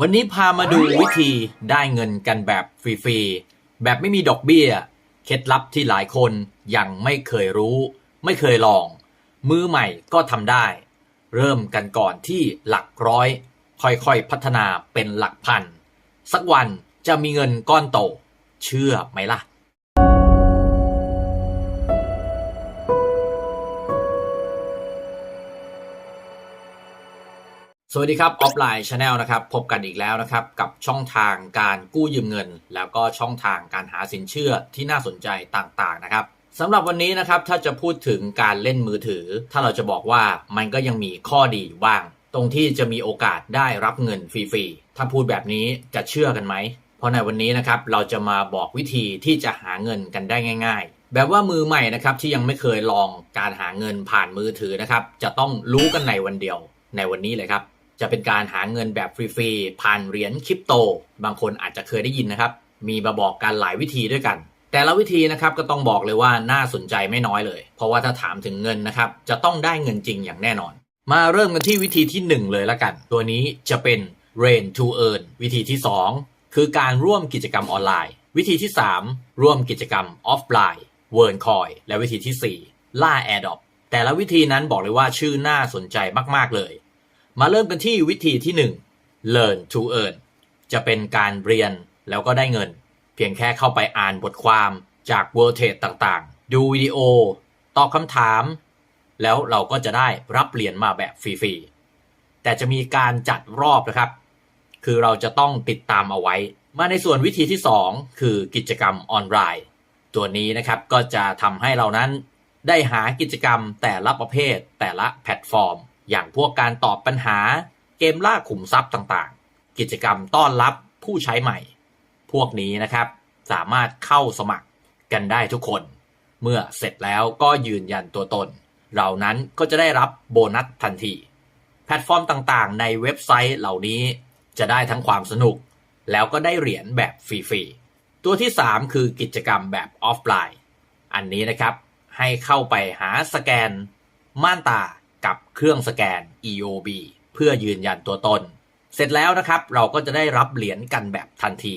วันนี้พามาดูวิธีได้เงินกันแบบฟรีๆ แบบไม่มีดอกเบี้ย เคล็ดลับที่หลายคนยังไม่เคยรู้ ไม่เคยลอง มือใหม่ก็ทำได้ เริ่มกันก่อนที่หลักร้อย ค่อยๆ พัฒนาเป็นหลักพัน สักวันจะมีเงินก้อนโต เชื่อไหมล่ะ สวัสดีครับ ออฟไลน์ชาแนลนะครับ พบกันอีกแล้วนะครับ กับช่องทางการกู้ยืมเงิน แล้วก็ช่องทางการหาสินเชื่อที่น่าสนใจต่างๆนะครับสำหรับวันนี้นะครับถ้าจะพูดถึงการเล่นมือถือ ถ้าเราจะบอกว่ามันก็ยังมีข้อดีอยู่บ้าง ตรงที่จะมีโอกาสได้รับเงินฟรีๆถ้าพูดแบบนี้จะเชื่อกันไหม เพราะในวันนี้นะครับเราจะมาบอกวิธีที่จะหาเงินกันได้ง่าย ๆ แบบว่ามือใหม่นะครับที่ยังไม่เคยลองการหาเงินผ่านมือถือนะครับจะต้องรู้กันในวันเดียวในวันนี้เลยครับ จะเป็นการหาเงินแบบฟรีๆ ผ่านเหรียญคริปโต บางคนอาจจะเคยได้ยินนะครับ มีมาบอกกันหลายวิธีด้วยกัน แต่ละวิธีนะครับก็ต้องบอกเลยว่าน่าสนใจไม่น้อยเลย เพราะว่าถ้าถามถึงเงินนะครับจะต้องได้เงินจริงอย่างแน่นอน มาเริ่มกันที่วิธีที่ 1 เลยละกัน ตัวนี้จะเป็น rain to earn วิธีที่ 2 คือการร่วมกิจกรรมออนไลน์ วิธีที่ 3 ร่วมกิจกรรมออฟไลน์ w o r n Coin และวิธีที่ 4 ล่า AirDrop แต่ละวิธีนั้นบอกเลยว่าชื่อน่าสนใจมากๆเลย มาเริ่มกันที่วิธีที่ 1 learn to earn จะเป็นการเรียนแล้วก็ได้เงิน เพียงแค่เข้าไปอ่านบทความจาก World Trade ต่างๆ ดูวิดีโอ ตอบคำถาม แล้วเราก็จะได้รับเหรียญมาแบบฟรีๆ แต่จะมีการจัดรอบนะครับ คือเราจะต้องติดตามเอาไว้ มาในส่วนวิธีที่ 2 คือกิจกรรมออนไลน์ ตัวนี้นะครับก็จะทำให้เรานั้นได้หากิจกรรมแต่ละประเภทแต่ละแพลตฟอร์ม อย่างพวกการตอบปัญหา เกมล่าขุมทรัพย์ต่างๆ กิจกรรมต้อนรับผู้ใช้ใหม่ พวกนี้นะครับสามารถเข้าสมัครกันได้ทุกคน เมื่อเสร็จแล้วก็ยืนยันตัวตนเรานั้นก็จะได้รับโบนัสทันที แพลตฟอร์มต่างๆ ในเว็บไซต์เหล่านี้จะได้ทั้งความสนุก แล้วก็ได้เหรียญแบบฟรีๆ ตัวที่ 3 คือกิจกรรมแบบออฟไลน์ อันนี้นะครับให้เข้าไปหาสแกน ม่านตา กับเครื่องสแกน EOB เพื่อยืนยันตัวตน เสร็จแล้วนะครับเราก็จะได้รับเหรียญกันแบบทันที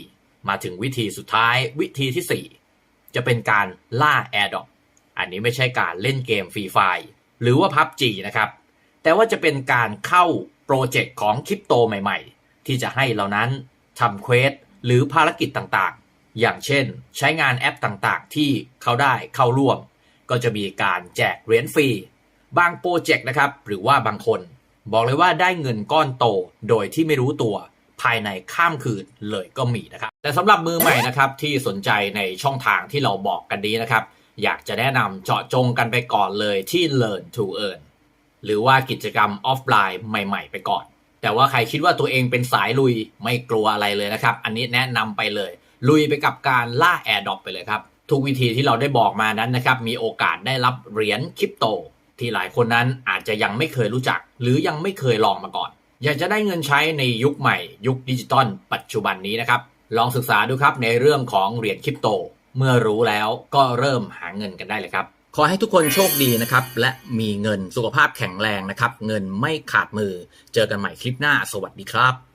มาถึงวิธีสุดท้ายวิธีที่ 4 จะเป็นการล่า AirDrop อันนี้ไม่ใช่การเล่นเกมฟรีไฟหรือว่า PUBG นะครับ แต่ว่าจะเป็นการเข้าโปรเจกต์ของคริปโตใหม่ๆ ที่จะให้เรานั้นทำเควสหรือภารกิจต่างๆ อย่างเช่น ใช้งานแอปต่างๆ ที่เขาได้เข้าร่วม ก็จะมีการแจกเหรียญฟรี บางโปรเจกต์นะครับ หรือว่าบางคน บอกเลยว่าได้เงินก้อนโตโดยที่ไม่รู้ตัวภายในข้ามคืนเลยก็มีนะครับ แต่สำหรับมือใหม่นะครับที่สนใจในช่องทางที่เราบอกกันนี้นะครับ อยากจะแนะนำเจาะจงกันไปก่อนเลยที่ Learn to Earn หรือว่ากิจกรรมออฟไลน์ใหม่ ๆ ไปก่อน แต่ว่าใครคิดว่าตัวเองเป็นสายลุยไม่กลัวอะไรเลยนะครับ อันนี้แนะนำไปเลย ลุยไปกับการล่า AirDrop ไปเลยครับ ทุกวิธีที่เราได้บอกมานั้นนะครับมีโอกาสได้รับเหรียญคริปโต ที่หลายคนนั้นอาจจะยังไม่เคยรู้จัก หรือยังไม่เคยลองมาก่อน อยากจะได้เงินใช้ในยุคใหม่ ยุคดิจิตอลปัจจุบันนี้นะครับ ลองศึกษาดูครับในเรื่องของเหรียญคริปโต เมื่อรู้แล้วก็เริ่มหาเงินกันได้เลยครับ ขอให้ทุกคนโชคดีนะครับ และมีเงินสุขภาพแข็งแรงนะครับ เงินไม่ขาดมือ เจอกันใหม่คลิปหน้า สวัสดีครับ